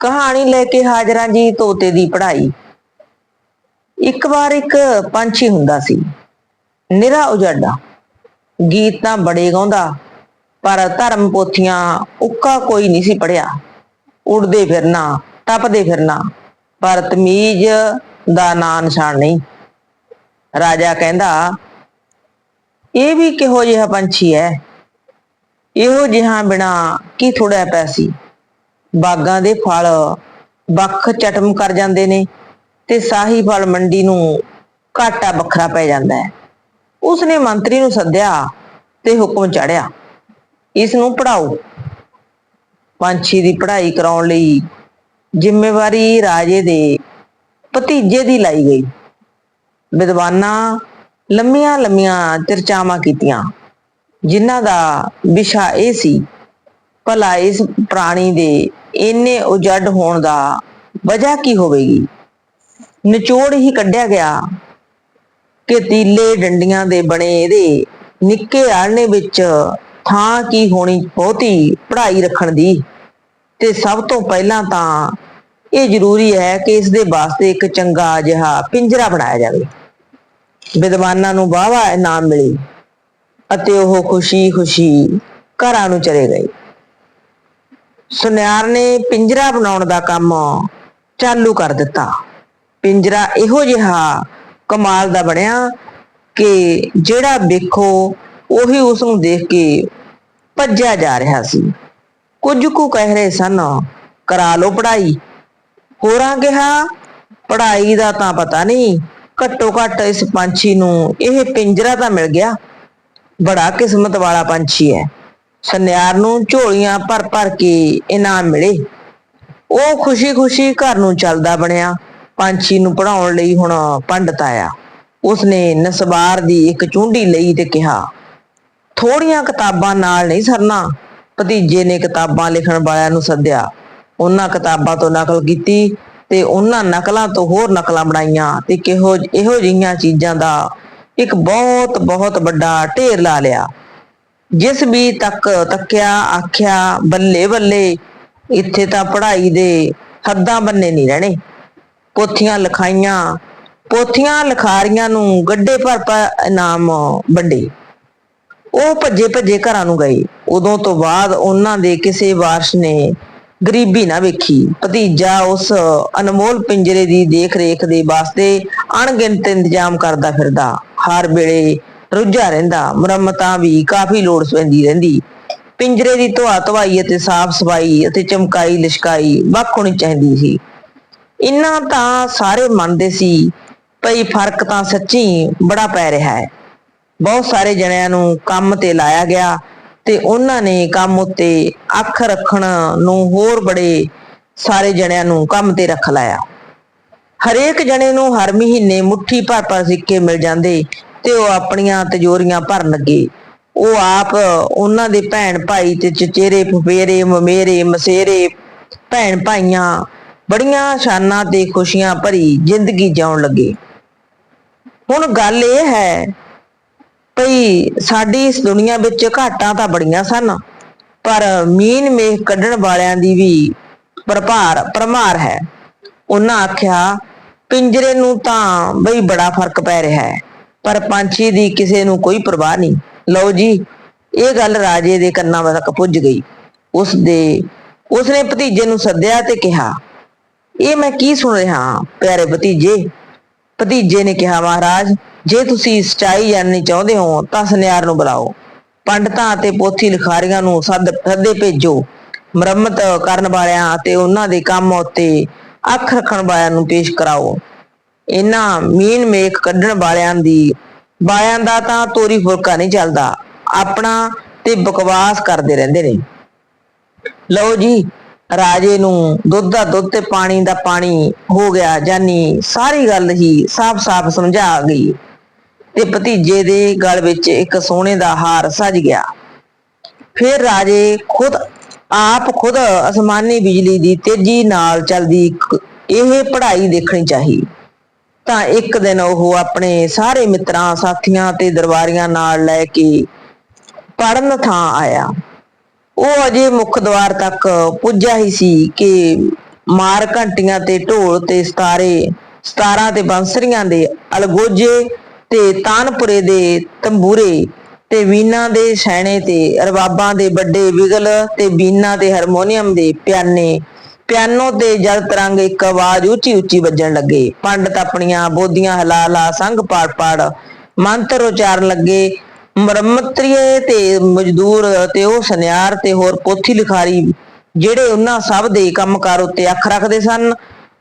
ਕਹਾਣੀ ਲੈ ਕੇ ਹਾਜ਼ਰਾਂ ਜੀ ਤੋਤੇ ਦੀ ਪੜ੍ਹਾਈ। ਇੱਕ ਵਾਰ ਇੱਕ ਪੰਛੀ ਹੁੰਦਾ ਸੀ। ਨਿਰਾ ਉਜਾਡਾ ਗੀਤ ਤਾਂ ਬੜੇ ਗਾਉਂਦਾ, ਪਰ ਧਰਮ ਪੋਥੀਆਂ ਉੱਕਾ ਕੋਈ ਨਹੀਂ ਸੀ ਪੜਿਆ ਉੜਦੇ ਫਿਰਨਾ, ਟੱਪਦੇ ਫਿਰਨਾ, ਪਰ ਤਮੀਜ਼ ਦਾ ਨਾਂ ਨਿਸ਼ਾਨ ਨਹੀਂ। ਰਾਜਾ ਕਹਿੰਦਾ, ਇਹ ਵੀ ਕਿਹੋ ਜਿਹਾ ਪੰਛੀ ਹੈ? ਇਹੋ ਜਿਹਾ ਬਿਨਾ ਕੀ ਥੋੜਾ ਪੈਸੀ ਬਾਗਾਂ ਦੇ ਫਲ ਵੱਖ ਚਟਮ ਕਰ ਜਾਂਦੇ ਨੇ ਤੇ ਸਾਹੀ ਫਲ ਮੰਡੀ ਨੂੰ ਘਾਟਾ ਵੱਖਰਾ ਪੈ ਜਾਂਦਾ ਹੈ। ਉਸਨੇ ਮੰਤਰੀ ਨੂੰ ਸੱਦਿਆ ਤੇ ਹੁਕਮ ਚੜਿਆ, ਇਸ ਨੂੰ ਪੜਾਓ ਪੰਛੀ ਦੀ ਪੜ੍ਹਾਈ ਕਰਾਉਣ ਲਈ ਜ਼ਿੰਮੇਵਾਰੀ ਰਾਜੇ ਦੇ ਭਤੀਜੇ ਦੀ ਲਾਈ ਗਈ। ਵਿਦਵਾਨਾਂ ਲੰਮੀਆਂ ਲੰਮੀਆਂ ਚਰਚਾਵਾਂ ਕੀਤੀਆਂ, ਜਿਨ੍ਹਾਂ ਦਾ ਵਿਸ਼ਾ ਇਹ ਸੀ ਭਲਾ ਇਸ ਪ੍ਰਾਣੀ ਦੇ ਇੰਨੇ ਉਜੜ ਹੋਣ ਦਾ ਵਜ੍ਹਾ ਕੀ ਹੋਵੇਗੀ? ਨਿਚੋੜ ਹੀ ਕੱਢਿਆ ਗਿਆ ਕਿ ਤੀਲੇ ਡੰਡੀਆਂ ਦੇ ਬਣੇ ਇਹਦੇ ਨਿੱਕੇ ਆਲਣੇ ਵਿੱਚ ਥਾਂ ਕੀ ਹੋਣੀ ਬਹੁਤੀ ਪੜ੍ਹਾਈ ਰੱਖਣ ਦੀ? ਤੇ ਸਭ ਤੋਂ ਪਹਿਲਾਂ ਤਾਂ ਇਹ ਜ਼ਰੂਰੀ ਹੈ ਕਿ ਇਸ ਦੇ ਵਾਸਤੇ ਇੱਕ ਚੰਗਾ ਜਿਹਾ ਪਿੰਜਰਾ ਬਣਾਇਆ ਜਾਵੇ। ਵਿਦਵਾਨਾਂ ਨੂੰ ਵਾਹਵਾ ਇਨਾਮ ਮਿਲੀ ਅਤੇ ਉਹ ਖੁਸ਼ੀ-ਖੁਸ਼ੀ ਘਰਾਂ ਨੂੰ ਚਲੇ ਗਏ। ਸੁਨਿਆਰ ਨੇ ਪਿੰਜਰਾ ਬਣਾਉਣ ਦਾ ਕੰਮ ਚਾਲੂ ਕਰ ਦਿੱਤਾ। ਪਿੰਜਰਾ ਇਹੋ ਜਿਹਾ ਕਮਾਲ ਦਾ ਬਣਿਆ ਕਿ ਜਿਹੜਾ ਵੇਖੋ, ਉਹੀ ਉਸ ਨੂੰ ਦੇਖ ਕੇ ਭੱਜਿਆ ਜਾ ਰਿਹਾ ਸੀ। ਕੁਝ ਕੁ ਕਹਿ ਰਹੇ ਸਨ, ਕਰਾ ਲਓ ਪੜ੍ਹਾਈ। ਹੋਰਾਂ ਕਿਹਾ ਪੜਾਈ ਦਾ ਤਾਂ ਪਤਾ ਨਹੀਂ, ਘੱਟੋ ਘੱਟ ਇਸ ਪੰਛੀ ਨੂੰ ਇਹ ਪਿੰਜਰਾ ਤਾਂ ਮਿਲ ਗਿਆ। ਬੜਾ ਕਿਸਮਤ ਵਾਲਾ ਪੰਛੀ ਹੈ। ਸੁਨਿਆਰ ਨੂੰ ਝੋਲੀਆਂ ਭਰ ਭਰ ਕੇ ਇਨਾਮ ਮਿਲੇ। ਉਹ ਖੁਸ਼ੀ-ਖੁਸ਼ੀ ਘਰ ਨੂੰ ਚੱਲਦਾ ਬਣਿਆ। ਪੰਛੀ ਨੂੰ ਪੜਾਉਣ ਲਈ ਹੁਣ ਪੰਡਤ ਆਇਆ। ਉਸਨੇ ਨਸਵਾਰ ਦੀ ਇੱਕ ਚੁੰਡੀ ਲਈ ਤੇ ਕਿਹਾ ਥੋੜੀਆਂ ਕਿਤਾਬਾਂ ਨਾਲ ਨਹੀਂ ਸਰਨਾ। ਭਤੀਜੇ ਨੇ ਕਿਤਾਬਾਂ ਲਿਖਣ ਵਾਲਿਆਂ ਨੂੰ ਸੱਦਿਆ। ਉਹਨਾਂ ਕਿਤਾਬਾਂ ਤੋਂ ਨਕਲ ਕੀਤੀ ਤੇ ਉਹਨਾਂ ਨਕਲਾਂ ਤੋਂ ਹੋਰ ਨਕਲਾਂ ਬਣਾਈਆਂ ਤੇ ਕਿਹੋ, ਇਹੋ ਜਿਹੀਆਂ ਚੀਜ਼ਾਂ ਦਾ ਇੱਕ ਬਹੁਤ ਬਹੁਤ ਵੱਡਾ ਢੇਰ ਲਾ ਲਿਆ। ਜਿਸ ਵੀ ਤੱਕ ਤੱਕਿਆ, ਆਖਿਆ, ਬੱਲੇ ਬੱਲੇ, ਇੱਥੇ ਤਾਂ ਪੜ੍ਹਾਈ ਦੇ ਹੱਦਾਂ ਬੰਨੇ ਨਹੀਂ ਰਹਿਣੇ। ਪੋਥੀਆਂ ਲਿਖਾਈਆਂ, ਪੋਥੀਆਂ ਲਿਖਾਰੀਆਂ ਨੂੰ ਗੱਡੇ ਭਰ ਭਰ ਇਨਾਮ ਵੰਡੇ। ਉਹ ਭੱਜੇ ਭੱਜੇ ਘਰਾਂ ਨੂੰ ਗਏ। ਉਦੋਂ ਤੋਂ ਬਾਅਦ ਉਹਨਾਂ ਦੇ ਕਿਸੇ ਵਾਰਸ ਨੇ ਗਰੀਬੀ ਨਾ ਵੇਖੀ। ਭਤੀਜਾ ਉਸ ਅਨਮੋਲ ਪਿੰਜਰੇ ਦੀ ਦੇਖ ਰੇਖ ਦੇ ਵਾਸਤੇ ਅਣਗਿਣਤ ਇੰਤਜ਼ਾਮ ਕਰਦਾ ਫਿਰਦਾ। ਹਰ ਵੇਲੇ ਰੁੱਝਾ ਰਹਿੰਦਾ, ਮੁਰੰਮਤਾਂ ਵੀ ਕਾਫੀ ਲੋੜ ਪੈਂਦੀ ਰਹਿੰਦੀ। ਪਿੰਜਰੇ ਦੀ ਧੁਆ ਧਵਾਈ ਅਤੇ ਸਾਫ਼ ਸਫ਼ਾਈ ਅਤੇ ਚਮਕਾਈ ਲਿਸ਼ਕਾਈ ਵੱਖ ਹੋਣੀ ਚਾਹੀਦੀ ਸੀ। ਇੰਨਾ ਤਾਂ ਸਾਰੇ ਮੰਨਦੇ ਸੀ, ਭਈ ਫ਼ਰਕ ਤਾਂ ਸੱਚੀ ਬੜਾ ਪੈ ਰਿਹਾ ਹੈ। ਬਹੁਤ ਸਾਰੇ ਜਣਿਆਂ ਨੂੰ ਕੰਮ ਤੇ ਲਾਇਆ ਗਿਆ ਤੇ ਉਹਨਾਂ ਨੇ ਕੰਮ ਉੱਤੇ ਅੱਖ ਰੱਖਣ ਨੂੰ ਹੋਰ ਬੜੇ ਸਾਰੇ ਜਣਿਆਂ ਨੂੰ ਕੰਮ ਤੇ ਰੱਖ ਲਾਇਆ। ਹਰੇਕ ਜਣੇ ਨੂੰ ਹਰ ਮਹੀਨੇ ਮੁੱਠੀ ਭਰ ਭਰ ਸਿੱਕੇ ਮਿਲ ਜਾਂਦੇ। ਤੇ ਉਹ ਆਪਣੀਆਂ ਤਜੋਰੀਆਂ ਭਰਨ ਲੱਗੇ। ਉਹ ਆਪ ਉਹਨਾਂ ਦੇ ਭੈਣ ਭਾਈ ਤੇ ਚਚੇਰੇ, ਫੁਫੇਰੇ, ਮਮੇਰੇ, ਮਸੇਰੇ, ਭੈਣ ਭਾਈਆਂ ਬੜੀਆਂ ਸ਼ਾਨਾਂ ਤੇ ਖੁਸ਼ੀਆਂ ਭਰੀ ਜ਼ਿੰਦਗੀ ਜਿਉਣ ਲੱਗੇ। ਹੁਣ ਗੱਲ ਇਹ ਹੈ ਭਈ ਸਾਡੀ ਇਸ ਦੁਨੀਆ ਵਿੱਚ ਘਾਟਾਂ ਤਾਂ ਬੜੀਆਂ ਸਨ, ਪਰ ਮੀਨ ਮੇਖ ਕੱਢਣ ਵਾਲਿਆਂ ਦੀ ਵੀ ਪ੍ਰਭਾਰ ਪਰਮਾਰ ਹੈ। ਉਹਨਾਂ ਆਖਿਆ, ਪਿੰਜਰੇ ਨੂੰ ਤਾਂ ਬਈ ਬੜਾ ਫ਼ਰਕ ਪੈ ਰਿਹਾ ਹੈ। ਪਰ ਪੰਛੀ ਦੀ ਕਿਸੇ ਨੂੰ ਕੋਈ ਪਰਵਾਹ ਨਹੀਂ। ਲਓ ਜੀ, ਇਹ ਗੱਲ ਰਾਜੇ ਦੇ ਕੰਨਾਂ ਤੱਕ ਪੁੱਜ ਗਈ। ਉਸ ਦੇ ਉਸਨੇ ਭਤੀਜੇ ਨੂੰ ਸੱਦਿਆ ਤੇ ਕਿਹਾ, ਇਹ ਮੈਂ ਕੀ ਸੁਣ ਰਿਹਾ ਹਾਂ, ਪਿਆਰੇ ਭਤੀਜੇ? ਭਤੀਜੇ ਨੇ ਕਿਹਾ, ਮਹਾਰਾਜ, ਜੇ ਤੁਸੀਂ ਸਚਾਈ ਜਾਣਨੀ ਚਾਹੁੰਦੇ ਹੋ, ਤਾਂ ਸੁਨਿਆਰ ਨੂੰ ਬੁਲਾਓ। ਪੰਡਤਾਂ ਅਤੇ ਪੋਥੀ ਲਿਖਾਰੀਆਂ ਨੂੰ ਸੱਦ, ਸੱਦੇ ਭੇਜੋ। ਮੁਰੰਮਤ ਕਰਨ ਵਾਲਿਆਂ ਅਤੇ ਉਹਨਾਂ ਦੇ ਕੰਮ ਉੱਤੇ ਅੱਖ ਰੱਖਣ ਵਾਲਿਆਂ ਨੂੰ ਪੇਸ਼ ਕਰਾਓ। ਇਹਨਾਂ ਮੀਨ ਮੇਖ ਕੱਢਣ ਵਾਲਿਆਂ ਦੀ, ਵਾਲਿਆਂ ਦਾ ਤਾਂ ਤੋਰੀ ਫੁਲਕਾ ਨਹੀਂ ਚੱਲਦਾ, ਆਪਣਾ ਤੇ ਬਕਵਾਸ ਕਰਦੇ ਰਹਿੰਦੇ ਨੇ। ਲਓ ਜੀ, ਰਾਜੇ ਨੂੰ ਦੁੱਧ ਦਾ ਦੁੱਧ ਤੇ ਪਾਣੀ ਦਾ ਪਾਣੀ ਹੋ ਗਿਆ, ਜਾਨੀ ਸਾਰੀ ਗੱਲ ਹੀ ਸਾਫ਼-ਸਾਫ਼ ਸਮਝਾ ਗਈ। ਤੇ ਭਤੀਜੇ ਦੇ ਗਲ ਵਿੱਚ ਇੱਕ ਸੋਨੇ ਦਾ ਹਾਰ ਸਜ ਗਿਆ। ਫਿਰ ਰਾਜੇ ਖੁਦ, ਆਪ ਖੁਦ ਅਸਮਾਨੀ ਬਿਜਲੀ ਦੀ ਤੇਜ਼ੀ ਨਾਲ ਚੱਲਦੀ ਇਹ ਪੜ੍ਹਾਈ ਦੇਖਣੀ ਚਾਹੀ। ਤਾਂ ਇੱਕ ਦਿਨ ਉਹ ਆਪਣੇ ਸਾਰੇ ਮਿੱਤਰਾਂ, ਸਾਥੀਆਂ ਤੇ ਦਰਬਾਰੀਆਂ ਨਾਲ ਲੈ ਕੇ ਪੜਨ ਥਾਂ ਆਇਆ। ਉਹ ਅਜੇ ਮੁੱਖ ਦਵਾਰ ਤੱਕ ਪੁੱਜਾ ਹੀ ਸੀ ਕਿ ਮਾਰ ਘੰਟੀਆਂ ਤੇ ਢੋਲ ਤੇ ਸਤਾਰੇ, ਸਤਾਰਾਂ ਤੇ ਬੰਸਰੀਆਂ ਦੇ ਅਲਗੋਜੇ ਤੇ ਤਾਨਪੁਰੇ ਦੇ ਤੰਬੂਰੇ ਤੇ ਵੀਨਾ ਦੇ ਸੈਣੇ ਤੇ ਰਬਾਬਾਂ ਦੇ ਵੱਡੇ ਵਿਗਲ ਤੇ ਬੀਨਾ ਤੇ ਹਾਰਮੋਨੀਅਮ ਦੇ ਪਿਆਨੇ ਪਿਆਨੋ ਤੇ ਜਦ ਤਰੰਗ ਇੱਕ ਆਵਾਜ਼ ਉੱਚੀ ਉੱਚੀ ਵੱਜਣ ਲੱਗੇ। ਪੰਡਤ ਆਪਣੀਆਂ ਬੋਧੀਆਂ ਹਲਾ ਹਿਲਾ ਸੰਗ ਪਾੜ ਪਾੜ ਮੰਤਰ ਉਚਾਰਨ ਲੱਗੇ। ਮੁਰੰਮਤਰੀਏ ਤੇ ਮਜ਼ਦੂਰ ਤੇ ਉਹ ਸੁਨਿਆਰ ਤੇ ਹੋਰ ਪੋਥੀ ਲਿਖਾਰੀ ਜਿਹੜੇ ਉਹਨਾਂ ਸਭ ਦੇ ਕੰਮਕਾਰ ਉੱਤੇ ਅੱਖ ਰੱਖਦੇ ਸਨ।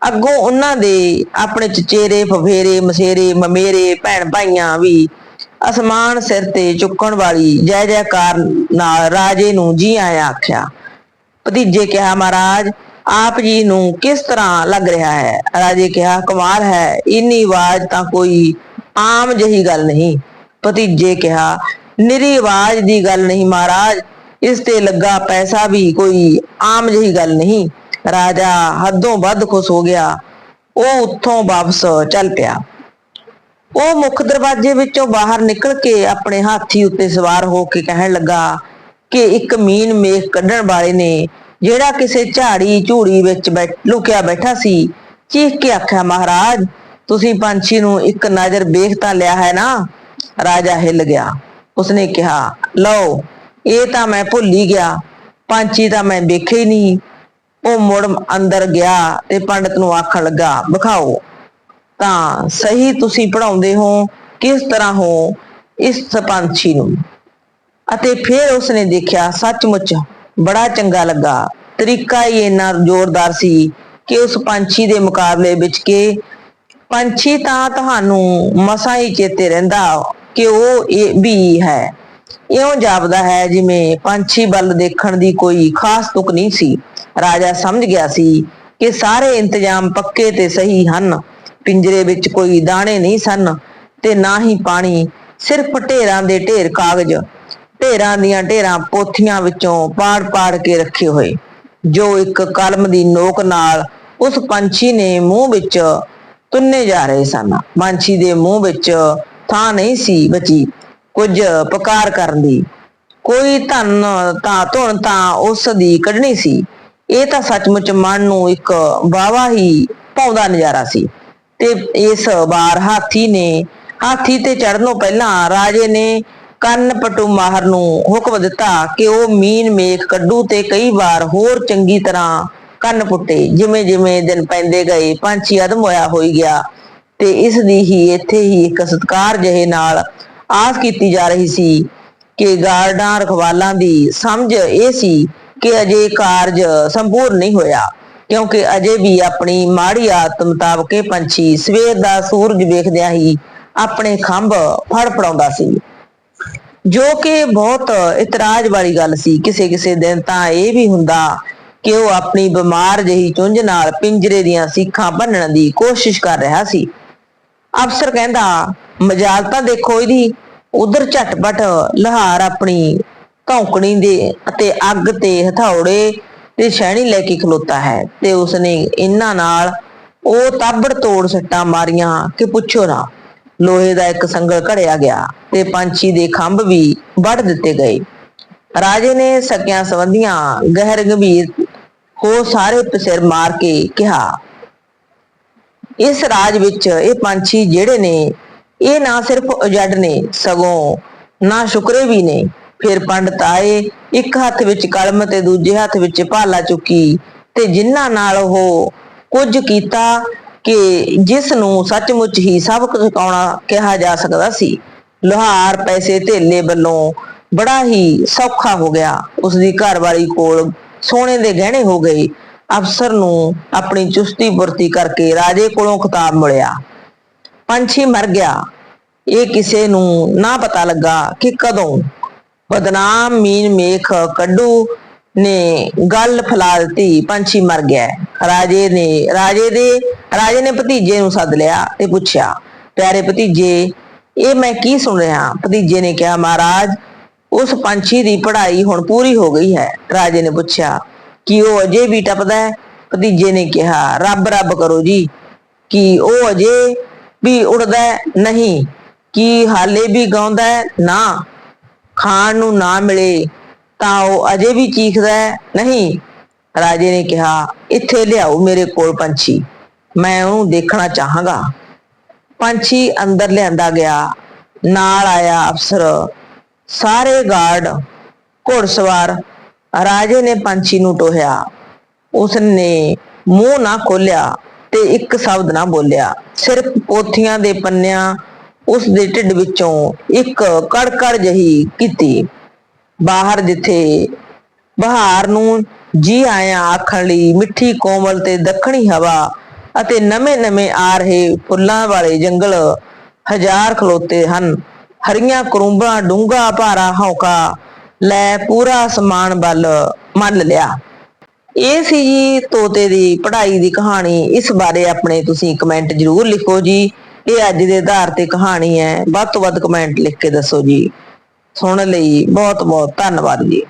ਅੱਗੋਂ ਉਹਨਾਂ ਦੇ ਆਪਣੇ ਚਚੇਰੇ, ਫਫੇਰੇ, ਮਸੇਰੇ, ਮਮੇਰੇ, ਭੈਣ ਭਾਈਆਂ ਵੀ ਅਸਮਾਨ ਸਿਰ ਤੇ ਚੁੱਕਣ ਵਾਲੀ ਜੈ ਜੈਕਾਰ ਨਾਲ ਰਾਜੇ ਨੂੰ ਜੀ ਆਇਆ ਆਖਿਆ। ਭਤੀਜੇ ਕਿਹਾ, ਮਹਾਰਾਜ ਆਪ ਜੀ ਨੂੰ ਕਿਸ ਤਰ੍ਹਾਂ ਲੱਗ ਰਿਹਾ ਹੈ? ਰਾਜੇ ਕਿਹਾ, ਕੁਮਾਰ ਹੈ, ਇੰਨੀ ਆਵਾਜ਼ ਤਾਂ ਕੋਈ ਆਮ ਜਹੀ ਗੱਲ ਨਹੀਂ। ਭਤੀਜੇ ਕਿਹਾ, ਨਿਰੀ ਆਵਾਜ਼ ਦੀ ਗੱਲ ਨਹੀਂ ਮਹਾਰਾਜ, ਇਸ ਤੇ ਲੱਗਾ ਪੈਸਾ ਵੀ ਕੋਈ ਆਮ ਜਹੀ ਗੱਲ ਨਹੀਂ। ਰਾਜਾ ਹੱਦੋਂ ਵੱਧ ਖੁਸ਼ ਹੋ ਗਿਆ। ਉਹ ਉੱਥੋਂ ਵਾਪਸ ਚੱਲ ਪਿਆ। ਉਹ ਮੁੱਖ ਦਰਵਾਜ਼ੇ ਵਿੱਚੋਂ ਬਾਹਰ ਨਿਕਲ ਕੇ ਆਪਣੇ ਹਾਥੀ ਉੱਤੇ ਸਵਾਰ ਹੋ ਕੇ ਕਹਿਣ ਲੱਗਾ ਕਿ ਇੱਕ ਮੀਨ ਮੇਖ ਕੱਢਣ ਵਾਲੇ ਨੇ ਜਿਹੜਾ ਕਿਸੇ ਝਾੜੀ ਝੂੜੀ ਵਿੱਚ ਬੈਠ ਲੁਕਿਆ ਬੈਠਾ ਸੀ, ਚੀਖ ਕੇ ਆਖਿਆ, ਮਹਾਰਾਜ, ਤੁਸੀਂ ਪੰਛੀ ਨੂੰ ਇੱਕ ਨਜ਼ਰ ਵੇਖ ਤਾਂ ਲਿਆ ਹੈ ਨਾ? ਰਾਜਾ ਹਿੱਲ ਗਿਆ। ਉਸਨੇ ਕਿਹਾ, ਲਓ, ਇਹ ਤਾਂ ਮੈਂ ਭੁੱਲ ਹੀ ਗਿਆ। ਪੰਛੀ ਤਾਂ ਮੈਂ ਵੇਖਿਆ ਹੀ ਨਹੀਂ। ਉਹ ਮੁੜ ਅੰਦਰ ਗਿਆ ਤੇ ਪੰਡਤ ਨੂੰ ਆਖਣ ਲੱਗਾ, ਵਿਖਾਓ, ਤਾਂ ਸਹੀ ਤੁਸੀਂ ਪੜਾਉਂਦੇ ਹੋ, ਕਿਸ ਤਰ੍ਹਾਂ ਹੋ ਇਸ ਪੰਛੀ ਨੂੰ? ਅਤੇ ਫਿਰ ਉਸਨੇ ਦੇਖਿਆ, ਸੱਚਮੁੱਚ ਬੜਾ ਚੰਗਾ ਲੱਗਾ। ਤਰੀਕਾ ਹੀ ਇੰਨਾ ਜ਼ੋਰਦਾਰ ਸੀ ਕਿ ਉਸ ਪੰਛੀ ਦੇ ਮੁਕਾਬਲੇ ਵਿੱਚ ਕੇ ਪੰਛੀ ਤਾਂ ਤੁਹਾਨੂੰ ਮਸਾਂ ਹੀ ਚੇਤੇ ਰਹਿੰਦਾ ਕਿ ਉਹ ਇਹ ਵੀ ਹੈ। ਇਉਂ ਜਾਪਦਾ ਹੈ ਜਿਵੇਂ ਪੰਛੀ ਵੱਲ ਦੇਖਣ ਦੀ ਕੋਈ ਖਾਸ ਤੁਕ ਨਹੀਂ ਸੀ। ਰਾਜਾ ਸਮਝ ਗਿਆ ਸੀ ਕਿ ਸਾਰੇ ਇੰਤਜ਼ਾਮ ਪੱਕੇ ਤੇ ਸਹੀ ਹਨ। ਪਿੰਜਰੇ ਵਿੱਚ ਕੋਈ ਦਾਣੇ ਨਹੀਂ ਸਨ ਤੇ ਨਾ ਹੀ ਪਾਣੀ, ਸਿਰਫ ਢੇਰਾਂ ਦੇ ਢੇਰ ਕਾਗਜ਼ ਢੇਰਾਂ ਦੀਆਂ ਢੇਰਾਂ ਪੋਥੀਆਂ ਵਿੱਚੋਂ ਪਾੜ-ਪਾੜ ਕੇ ਰੱਖੇ ਹੋਏ। ਜੋ ਇੱਕ ਕਲਮ ਦੀ ਨੋਕ ਨਾਲ ਉਸ ਪੰਛੀ ਨੇ ਮੂੰਹ ਵਿੱਚ ਤੁੰਨੇ ਜਾ ਰਹੇ ਸਨ। ਪੰਛੀ ਦੇ ਮੂੰਹ ਵਿੱਚ ਥਾਂ ਨਹੀਂ ਸੀ ਬਚੀ, ਕੁਝ ਪਕਾਰ ਕਰਨ ਦੀ। ਕੋਈ ਧਨ ਤਾਂ ਧੁਣ ਤਾਂ ਉਸ ਦੀ ਕੱਢਣੀ ਸੀ। ਇਹ ਤਾਂ ਸੱਚਮੁੱਚ ਮਨ ਨੂੰ ਇੱਕ ਵਾਵਾ ਹੀ ਪਾਉਂਦਾ ਨਜ਼ਾਰਾ ਸੀ। ਤੇ ਇਸ ਵਾਰ ਹਾਥੀ ਨੇ, ਹਾਥੀ ਤੇ ਚੜ੍ਹਨੋਂ ਪਹਿਲਾਂ ਰਾਜੇ ਨੇ ਕੰਨ ਪਟੂ ਮਾਹਰ ਨੂੰ ਹੁਕਮ ਦਿੱਤਾ ਕਿ ਉਹ ਮੀਨ ਮੇਖ ਕੱਢੂ ਤੇ ਕਈ ਵਾਰ ਹੋਰ ਚੰਗੀ ਤਰ੍ਹਾਂ ਕੰਨ ਪੁੱਟੇ। ਜਿਵੇਂ ਜਿਵੇਂ ਦਿਨ ਪੈਂਦੇ ਗਏ, ਪੰਛੀ ਅਦਮ ਹੋਇਆ ਹੋਈ ਗਿਆ ਤੇ ਇਸ ਦੀ ਹੀ ਇੱਥੇ ਹੀ ਇੱਕ ਸਤਕਾਰ ਜਿਹੇ ਨਾਲ ਆਸ ਕੀਤੀ ਜਾ ਰਹੀ ਸੀ ਕਿ ਗਾਰਡਾਂ ਰਖਵਾਲਾਂ ਦੀ ਸਮਝ ਇਹ ਸੀ ਕਿ ਅਜੇ ਕਾਰਜ ਸੰਪੂਰਨ ਨਹੀਂ ਹੋਇਆ, ਕਿਉਂਕਿ ਅਜੇ ਵੀ ਆਪਣੀ ਮਾੜੀ ਆਦਤ ਮੁਤਾਬਕ ਇਹ ਪੰਛੀ ਸਵੇਰ ਦਾ ਸੂਰਜ ਵੇਖਦਿਆਂ ਹੀ ਆਪਣੇ ਖੰਭ ਫੜ ਫੜਾਉਂਦਾ ਸੀ। ਜੋ ਕਿ ਬਹੁਤ ਇਤਰਾਜ਼ ਵਾਲੀ ਗੱਲ ਸੀ, ਕਿਸੇ ਕਿਸੇ ਦਿਨ ਤਾਂ ਇਹ ਵੀ ਹੁੰਦਾ ਕਿ ਉਹ ਆਪਣੀ ਬਿਮਾਰ ਜਹੀ ਚੁੰਝ ਨਾਲ ਪਿੰਜਰੇ ਦੀਆਂ ਸੀਖਾਂ ਭੰਨਣ ਦੀ ਕੋਸ਼ਿਸ਼ ਕਰ ਰਿਹਾ ਸੀ। ਅਫਸਰ ਕਹਿੰਦਾ, ਮਜਾਲ ਤਾਂ ਦੇਖੋ ਇਹਦੀ, ਉਧਰ ਝਟਪਟ ਲਹਾਰ ਆਪਣੀ ਧੌਂਕਣੀ ਦੇ ਅਤੇ ਅੱਗ ਤੇ ਹਥੌੜੇ ਤੇ ਛੈਣੀ ਲੈ ਕੇ ਖਲੋਤਾ ਹੈ ਤੇ ਉਸਨੇ ਇਹਨਾਂ ਨਾਲ ਉਹ ਤਾਬੜ ਤੋੜ ਸੱਟਾਂ ਮਾਰੀਆਂ ਕਿ ਪੁੱਛੋ ਨਾ। ਲੋਹੇ ਦਾ ਇੱਕ ਸੰਗਲ ਘੜਿਆ ਗਿਆ ਤੇ ਪੰਛੀ ਦੇ ਖੰਭ ਵੀ ਵੱਢ ਦਿੱਤੇ ਗਏ। ਰਾਜੇ ਨੇ ਸਕਿਆਂ ਸੰਬੰਧੀਆਂ ਗਹਿਰ ਗੰਭੀਰ ਹੋ ਸਾਰੇ ਪਸਿਰ ਮਾਰ ਕੇ ਕਿਹਾ, ਇਸ ਰਾਜ ਵਿੱਚ ਇਹ ਪੰਛੀ ਜਿਹੜੇ ਨੇ, ਇਹ ਨਾ ਸਿਰਫ ਉਜੜ ਨੇ, ਸਗੋਂ ਨਾ ਸ਼ੁਕਰੇ ਵੀ ਨੇ। ਫਿਰ ਪੰਡਤ ਆਏ, ਇੱਕ ਹੱਥ ਵਿੱਚ ਕਲਮ ਤੇ ਦੂਜੇ ਹੱਥ ਵਿੱਚ ਭਾਲਾ ਚੁੱਕੀ ਤੇ ਜਿਨ੍ਹਾਂ ਨਾਲ ਉਹ ਕੁਝ ਕੀਤਾ ਕਿ ਜਿਸ ਨੂੰ ਸੱਚਮੁੱਚ ਹੀ ਸਬਕ ਸਿਖਾਉਣਾ ਕਿਹਾ ਜਾ ਸਕਦਾ ਸੀ। ਲੋਹਾਰ ਪੈਸੇ ਧੇਲੇ ਵੱਲੋਂ ਬੜਾ ਹੀ ਸੌਖਾ ਹੋ ਗਿਆ। ਉਸ ਦੀ ਘਰਵਾਲੀ ਕੋਲ ਸੋਨੇ ਦੇ ਗਹਿਣੇ ਹੋ ਗਏ। ਅਫਸਰ ਨੂੰ ਆਪਣੀ ਚੁਸਤੀ ਪੁਰਤੀ ਕਰਕੇ ਰਾਜੇ ਕੋਲੋਂ ਖਿਤਾਬ ਮਿਲਿਆ। ਪੰਛੀ ਮਰ ਗਿਆ। ਇਹ ਕਿਸੇ ਨੂੰ ਨਾ ਪਤਾ ਲੱਗਾ ਕਿ ਕਦੋਂ। ਬਦਨਾਮ ਮੀਨ ਮੇਖ ਕੱਢੂ ਨੇ ਗੱਲ ਫੈਲਾ ਦਿੱਤੀ, ਪੰਛੀ ਮਰ ਗਿਆ। ਰਾਜੇ ਨੇ, ਰਾਜੇ ਦੇ, ਰਾਜੇ ਨੇ ਭਤੀਜੇ ਨੂੰ ਸੱਦ ਲਿਆ ਤੇ ਪੁੱਛਿਆ, ਪਿਆਰੇ ਭਤੀਜੇ, ਇਹ ਮੈਂ ਕੀ ਸੁਣ ਰਿਹਾ? ਭਤੀਜੇ ਨੇ ਕਿਹਾ, ਮਹਾਰਾਜ, ਉਸ ਪੰਛੀ ਦੀ ਪੜ੍ਹਾਈ ਹੁਣ ਪੂਰੀ ਹੋ ਗਈ ਹੈ। ਰਾਜੇ ਨੇ ਪੁੱਛਿਆ, ਕਿ ਉਹ ਅਜੇ ਵੀ ਟੱਪਦਾ ਹੈ? ਭਤੀਜੇ ਨੇ ਕਿਹਾ, ਰੱਬ ਰੱਬ ਕਰੋ ਜੀ, ਕਿ ਉਹ ਅਜੇ ਵੀ ਉੜਦਾ ਨਹੀਂ, ਕਿ ਹਾਲੇ ਵੀ ਗਾਉਂਦਾ ਨਾ, ਖਾਣ ਨੂੰ ਨਾ ਮਿਲੇ। ਤਾਂ ਉਹ ਅਜੇ ਵੀ ਚੀਖਦਾ ਹੈ? ਨਹੀਂ, ਰਾਜੇ ਨੇ ਕਿਹਾ, ਇੱਥੇ ਲਿਆਓ ਮੇਰੇ ਕੋਲ ਪੰਛੀ। ਮੈਂ ਉਹਨੂੰ ਦੇਖਣਾ ਚਾਹਾਂਗਾ। ਪੰਛੀ ਅੰਦਰ ਲਿਆਂਦਾ ਗਿਆ, ਨਾਲ ਆਇਆ ਅਫਸਰ। ਸਾਰੇ ਗਾਰਡ ਘੋੜਸਵਾਰ ਰਾਜੇ ਨੇ ਪੰਛੀ ਨੂੰ ਟੋਹਿਆ। ਉਸਨੇ ਮੂੰਹ ਨਾ ਖੋਲਿਆ ਤੇ ਇੱਕ ਸ਼ਬਦ ਨਾ ਬੋਲਿਆ। ਸਿਰਫ ਪੋਥੀਆਂ ਦੇ ਪੰਨਿਆਂ ਉਸ ਦੇ ਢਿੱਡ ਵਿੱਚੋਂ ਇੱਕ ਕੜਕੜ ਜਹੀ ਕੀਤੀ। ਬਾਹਰ ਜਿੱਥੇ ਬਹਾਰ ਨੂੰ ਜੀ ਆਇਆ ਆਖਣ ਲਈ ਮਿੱਠੀ ਕੋਮਲ ਤੇ ਦੱਖਣੀ ਹਵਾ ਅਤੇ ਨਵੇਂ-ਨਵੇਂ ਆ ਰਹੇ ਫੁੱਲਾਂ ਵਾਲੇ ਜੰਗਲ ਹਜ਼ਾਰ ਖਲੋਤੇ ਹਨ। ਹਰੀਆਂ ਕਰੂੰਬਾਂ ਡੂੰਗਾ ਭਾਰਾ ਹੌਕਾ ਲੈ ਪੂਰਾ ਅਸਮਾਨ ਵੱਲ ਮੰਨ ਲਿਆ। ਇਹ ਸੀ ਜੀ ਤੋਤੇ ਦੀ ਪੜ੍ਹਾਈ ਦੀ ਕਹਾਣੀ। ਇਸ ਬਾਰੇ ਆਪਣੇ ਤੁਸੀਂ ਕਮੈਂਟ ਜ਼ਰੂਰ ਲਿਖੋ ਜੀ। ਇਹ ਅੱਜ ਦੇ ਆਧਾਰ ਤੇ ਕਹਾਣੀ ਹੈ। ਵੱਧ ਤੋਂ ਵੱਧ ਕਮੈਂਟ ਲਿਖ ਕੇ ਦੱਸੋ ਜੀ। ਸੁਣ ਲਈ। ਬਹੁਤ ਬਹੁਤ ਧੰਨਵਾਦ ਜੀ।